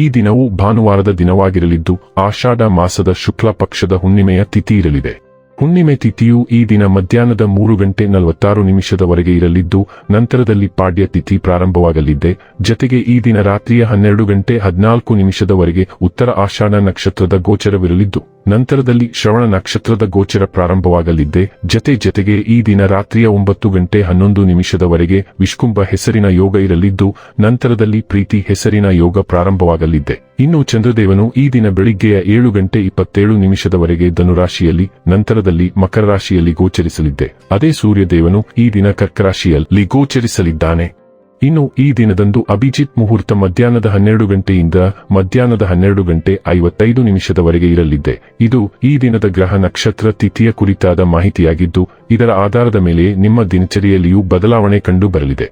ಈ ದಿನವು ಭಾನುವಾರದ ದಿನವಾಗಿರಲಿದ್ದು, ಆಷಾಢ ಮಾಸದ ಶುಕ್ಲ ಪಕ್ಷದ ಹುಣ್ಣಿಮೆಯ ತಿಥಿ ಇರಲಿದೆ. ಹುಣ್ಣಿಮೆ ತಿಥಿಯು ಈ ದಿನ ಮಧ್ಯಾಹ್ನದ ಮೂರು ಗಂಟೆ ನಲವತ್ತಾರು ನಿಮಿಷದವರೆಗೆ ಇರಲಿದ್ದು, ನಂತರದಲ್ಲಿ ಪಾಡ್ಯ ತಿಥಿ ಪ್ರಾರಂಭವಾಗಲಿದೆ. ಜತೆಗೆ ಈ ದಿನ ರಾತ್ರಿಯ ಹನ್ನೆರಡು ಗಂಟೆ ಹದಿನಾಲ್ಕು ನಿಮಿಷದವರೆಗೆ ಉತ್ತರ ಆಷಾಢ ನಕ್ಷತ್ರದ ಗೋಚರವಿರಲಿದ್ದು. ನಂತರದಲ್ಲಿ ಶ್ರವಣ ನಕ್ಷತ್ರದ ಗೋಚರ ಪ್ರಾರಂಭವಾಗಲಿದ್ದೆ. ಜತೆ ಜತೆಗೆ ಈ ದಿನ ರಾತ್ರಿಯ ಒಂಬತ್ತು ಗಂಟೆ ಹನ್ನೊಂದು ನಿಮಿಷದವರೆಗೆ ವಿಷ್ಕುಂಭ ಹೆಸರಿನ ಯೋಗ ಇರಲಿದ್ದು, ನಂತರದಲ್ಲಿ ಪ್ರೀತಿ ಹೆಸರಿನ ಯೋಗ ಪ್ರಾರಂಭವಾಗಲಿದ್ದೆ. ಇನ್ನು ಚಂದ್ರದೇವನು ಈ ದಿನ ಬೆಳಿಗ್ಗೆಯ ಏಳು ಗಂಟೆ ಇಪ್ಪತ್ತೇಳು ನಿಮಿಷದವರೆಗೆ ಧನುರಾಶಿಯಲ್ಲಿ, ನಂತರದಲ್ಲಿ ಮಕರ ರಾಶಿಯಲ್ಲಿ ಗೋಚರಿಸಲಿದ್ದೆ. ಅದೇ ಸೂರ್ಯದೇವನು ಈ ದಿನ ಕರ್ಕರಾಶಿಯಲ್ಲಿ ಗೋಚರಿಸಲಿದ್ದಾನೆ. ಇನ್ನು ಈ ದಿನದಂದು ಅಭಿಜಿತ್ ಮುಹೂರ್ತ ಮಧ್ಯಾಹ್ನದ ಹನ್ನೆರಡು ಗಂಟೆಯಿಂದ ಮಧ್ಯಾಹ್ನದ ಹನ್ನೆರಡು ಗಂಟೆ ಐವತ್ತೈದು ನಿಮಿಷದವರೆಗೆ ಇರಲಿದೆ. ಇದು ಈ ದಿನದ ಗ್ರಹ ನಕ್ಷತ್ರ ತಿಥಿಯ ಕುರಿತಾದ ಮಾಹಿತಿಯಾಗಿದ್ದು, ಇದರ ಆಧಾರದ ಮೇಲೆ ನಿಮ್ಮ ದಿನಚರಿಯಲ್ಲಿಯೂ ಬದಲಾವಣೆ ಕಂಡು ಬರಲಿದೆ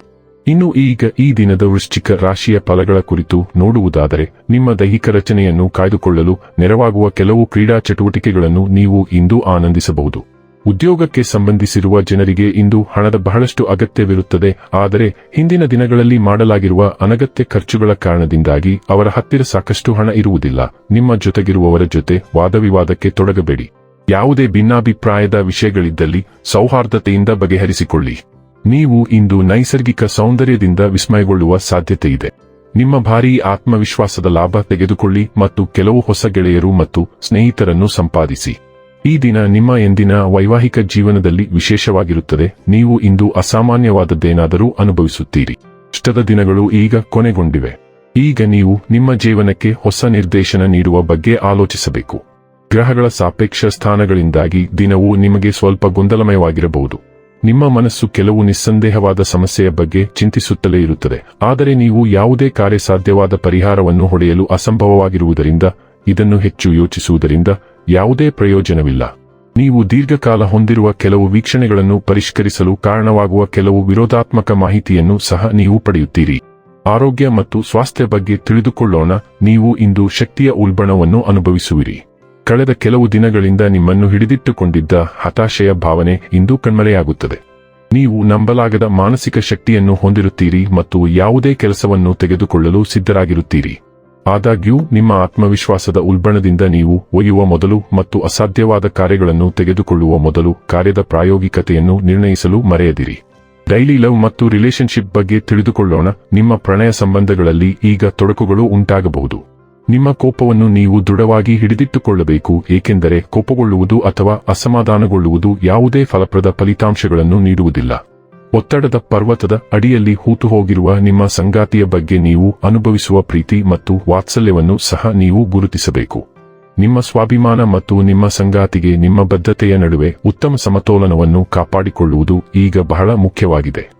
ಇನ್ನು ಈಗ ಈ ದಿನದ ವೃಶ್ಚಿಕ ರಾಶಿಯ ಫಲಗಳ ಕುರಿತು ನೋಡುವುದಾದರೆ, ನಿಮ್ಮ ದೈಹಿಕ ರಚನೆಯನ್ನು ಕಾಯ್ದುಕೊಳ್ಳಲು ನೆರವಾಗುವ ಕೆಲವು ಕ್ರೀಡಾ ಚಟುವಟಿಕೆಗಳನ್ನು ನೀವು ಇಂದು ಆನಂದಿಸಬಹುದು. ಉದ್ಯೋಗಕ್ಕೆ ಸಂಬಂಧಿಸಿರುವ ಜನರಿಗೆ ಇಂದು ಹಣದ ಬಹಳಷ್ಟು ಅಗತ್ಯವಿರುತ್ತದೆ. ಆದರೆ ಹಿಂದಿನ ದಿನಗಳಲ್ಲಿ ಮಾಡಲಾಗಿರುವ ಅನಗತ್ಯ ಖರ್ಚುಗಳ ಕಾರಣದಿಂದಾಗಿ ಅವರ ಹತ್ತಿರ ಸಾಕಷ್ಟು ಹಣ ಇರುವುದಿಲ್ಲ. ನಿಮ್ಮ ಜೊತೆಗಿರುವವರ ಜೊತೆ ವಾದವಿವಾದಕ್ಕೆ ತೊಡಗಬೇಡಿ. ಯಾವುದೇ ಭಿನ್ನಾಭಿಪ್ರಾಯದ ವಿಷಯಗಳಿದ್ದಲ್ಲಿ ಸೌಹಾರ್ದತೆಯಿಂದ ಬಗೆಹರಿಸಿಕೊಳ್ಳಿ. ನೀವು ಇಂದು ನೈಸರ್ಗಿಕ ಸೌಂದರ್ಯದಿಂದ ವಿಸ್ಮಯಗೊಳ್ಳುವ ಸಾಧ್ಯತೆಯಿದೆ ನಿಮ್ಮ ಭಾರೀ ಆತ್ಮವಿಶ್ವಾಸದ ಲಾಭ ತೆಗೆದುಕೊಳ್ಳಿ ಮತ್ತು ಕೆಲವು ಹೊಸ ಗೆಳೆಯರು ಮತ್ತು ಸ್ನೇಹಿತರನ್ನು ಸಂಪಾದಿಸಿ. ಈ ದಿನ ನಿಮ್ಮ ಎಂದಿನ ವೈವಾಹಿಕ ಜೀವನದಲ್ಲಿ ವಿಶೇಷವಾಗಿರುತ್ತದೆ. ನೀವು ಇಂದು ಅಸಾಮಾನ್ಯವಾದದ್ದೇನಾದರೂ ಅನುಭವಿಸುತ್ತೀರಿ. ಇಷ್ಟದ ದಿನಗಳು ಈಗ ಕೊನೆಗೊಂಡಿವೆ. ಈಗ ನೀವು ನಿಮ್ಮ ಜೀವನಕ್ಕೆ ಹೊಸ ನಿರ್ದೇಶನ ನೀಡುವ ಬಗ್ಗೆ ಆಲೋಚಿಸಬೇಕು. ಗ್ರಹಗಳ ಸಾಪೇಕ್ಷ ಸ್ಥಾನಗಳಿಂದಾಗಿ ದಿನವು ನಿಮಗೆ ಸ್ವಲ್ಪ ಗೊಂದಲಮಯವಾಗಿರಬಹುದು. ನಿಮ್ಮ ಮನಸ್ಸು ಕೆಲವು ನಿಸ್ಸಂದೇಹವಾದ ಸಮಸ್ಯೆಯ ಬಗ್ಗೆ ಚಿಂತಿಸುತ್ತಲೇ ಇರುತ್ತದೆ. ಆದರೆ ನೀವು ಯಾವುದೇ ಕಾರ್ಯಸಾಧ್ಯವಾದ ಪರಿಹಾರವನ್ನು ಹೊಡೆಯಲು ಅಸಂಭವವಾಗಿರುವುದರಿಂದ, ಇದನ್ನು ಹೆಚ್ಚು ಯೋಚಿಸುವುದರಿಂದ ಯಾವುದೇ ಪ್ರಯೋಜನವಿಲ್ಲ. ನೀವು ದೀರ್ಘಕಾಲ ಹೊಂದಿರುವ ಕೆಲವು ವೀಕ್ಷಣೆಗಳನ್ನು ಪರಿಷ್ಕರಿಸಲು ಕಾರಣವಾಗುವ ಕೆಲವು ವಿರೋಧಾತ್ಮಕ ಮಾಹಿತಿಯನ್ನು ಸಹ ನೀವು ಪಡೆಯುತ್ತೀರಿ. ಆರೋಗ್ಯ ಮತ್ತು ಸ್ವಾಸ್ಥ್ಯ ಬಗ್ಗೆ ತಿಳಿದುಕೊಳ್ಳೋಣ, ನೀವು ಇಂದು ಶಕ್ತಿಯ ಉಲ್ಬಣವನ್ನು ಅನುಭವಿಸುವಿರಿ. ಕಳೆದ ಕೆಲವು ದಿನಗಳಿಂದ ನಿಮ್ಮನ್ನು ಹಿಡಿದಿಟ್ಟುಕೊಂಡಿದ್ದ ಹತಾಶೆಯ ಭಾವನೆ ಇಂದು ಕಣ್ಮರೆಯಾಗುತ್ತದೆ. ನೀವು ನಂಬಲಾಗದ ಮಾನಸಿಕ ಶಕ್ತಿಯನ್ನು ಹೊಂದಿರುತ್ತೀರಿ ಮತ್ತು ಯಾವುದೇ ಕೆಲಸವನ್ನು ತೆಗೆದುಕೊಳ್ಳಲು ಸಿದ್ಧರಾಗಿರುತ್ತೀರಿ. ಆದಾಗ್ಯೂ, ನಿಮ್ಮ ಆತ್ಮವಿಶ್ವಾಸದ ಉಲ್ಬಣದಿಂದ ನೀವು ಒಯ್ಯುವ ಮೊದಲು ಮತ್ತು ಅಸಾಧ್ಯವಾದ ಕಾರ್ಯಗಳನ್ನು ತೆಗೆದುಕೊಳ್ಳುವ ಮೊದಲು ಕಾರ್ಯದ ಪ್ರಾಯೋಗಿಕತೆಯನ್ನು ನಿರ್ಣಯಿಸಲು ಮರೆಯದಿರಿ. ಡೈಲಿ ಲವ್ ಮತ್ತು ರಿಲೇಶನ್ಶಿಪ್ ಬಗ್ಗೆ ತಿಳಿದುಕೊಳ್ಳೋಣ, ನಿಮ್ಮ ಪ್ರಣಯ ಸಂಬಂಧಗಳಲ್ಲಿ ಈಗ ತೊಡಕುಗಳು ಉಂಟಾಗಬಹುದು. ನಿಮ್ಮ ಕೋಪವನ್ನು ನೀವು ದೃಢವಾಗಿ ಹಿಡಿದಿಟ್ಟುಕೊಳ್ಳಬೇಕು, ಏಕೆಂದರೆ ಕೋಪಗೊಳ್ಳುವುದು ಅಥವಾ ಅಸಮಾಧಾನಗೊಳ್ಳುವುದು ಯಾವುದೇ ಫಲಪ್ರದ ಫಲಿತಾಂಶಗಳನ್ನು ನೀಡುವುದಿಲ್ಲ. ಒತ್ತಡದ ಪರ್ವತದ ಅಡಿಯಲ್ಲಿ ಹೂತು ಹೋಗಿರುವ ನಿಮ್ಮ ಸಂಗಾತಿಯ ಬಗ್ಗೆ ನೀವು ಅನುಭವಿಸುವ ಪ್ರೀತಿ ಮತ್ತು ವಾತ್ಸಲ್ಯವನ್ನು ಸಹ ನೀವು ಗುರುತಿಸಬೇಕು. ನಿಮ್ಮ ಸ್ವಾಭಿಮಾನ ಮತ್ತು ನಿಮ್ಮ ಸಂಗಾತಿಗೆ ನಿಮ್ಮ ಬದ್ಧತೆಯ ನಡುವೆ ಉತ್ತಮ ಸಮತೋಲನವನ್ನು ಕಾಪಾಡಿಕೊಳ್ಳುವುದು ಈಗ ಬಹಳ ಮುಖ್ಯವಾಗಿದೆ.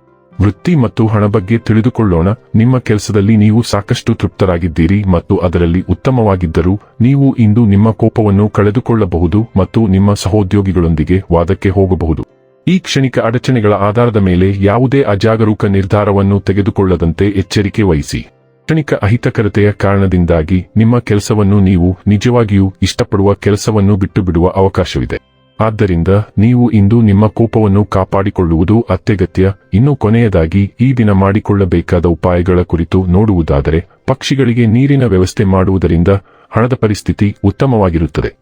ವೃತ್ತಿ ಮತ್ತು ಹಣ ಬಗ್ಗೆ ತಿಳಿದುಕೊಳ್ಳೋಣ. ನಿಮ್ಮ ಕೆಲಸದಲ್ಲಿ ನೀವು ಸಾಕಷ್ಟು ತೃಪ್ತರಾಗಿದ್ದೀರಿ ಮತ್ತು ಅದರಲ್ಲಿ ಉತ್ತಮವಾಗಿದ್ದರೂ ನೀವು ಇಂದು ನಿಮ್ಮ ಕೋಪವನ್ನು ಕಳೆದುಕೊಳ್ಳಬಹುದು ಮತ್ತು ನಿಮ್ಮ ಸಹೋದ್ಯೋಗಿಗಳೊಂದಿಗೆ ವಾದಕ್ಕೆ ಹೋಗಬಹುದು. ಈ ಕ್ಷಣಿಕ ಅಡಚಣೆಗಳ ಆಧಾರದ ಮೇಲೆ ಯಾವುದೇ ಅಜಾಗರೂಕ ನಿರ್ಧಾರವನ್ನು ತೆಗೆದುಕೊಳ್ಳದಂತೆ ಎಚ್ಚರಿಕೆ ವಹಿಸಿ. ಕ್ಷಣಿಕ ಅಹಿತಕರತೆಯ ಕಾರಣದಿಂದಾಗಿ ನಿಮ್ಮ ಕೆಲಸವನ್ನು ನೀವು ನಿಜವಾಗಿಯೂ ಇಷ್ಟಪಡುವ ಕೆಲಸವನ್ನು ಬಿಟ್ಟು ಬಿಡುವ ಅವಕಾಶವಿದೆ. ಆದ್ದರಿಂದ ನೀವು ಇಂದು ನಿಮ್ಮ ಕೋಪವನ್ನು ಕಾಪಾಡಿಕೊಳ್ಳುವುದು ಅತ್ಯಗತ್ಯ. ಇನ್ನು ಕೊನೆಯದಾಗಿ ಈ ದಿನ ಮಾಡಿಕೊಳ್ಳಬೇಕಾದ ಉಪಾಯಗಳ ಕುರಿತು ನೋಡುವುದಾದರೆ, ಪಕ್ಷಿಗಳಿಗೆ ನೀರಿನ ವ್ಯವಸ್ಥೆ ಮಾಡುವುದರಿಂದ ಹಣದ ಪರಿಸ್ಥಿತಿ ಉತ್ತಮವಾಗಿರುತ್ತದೆ.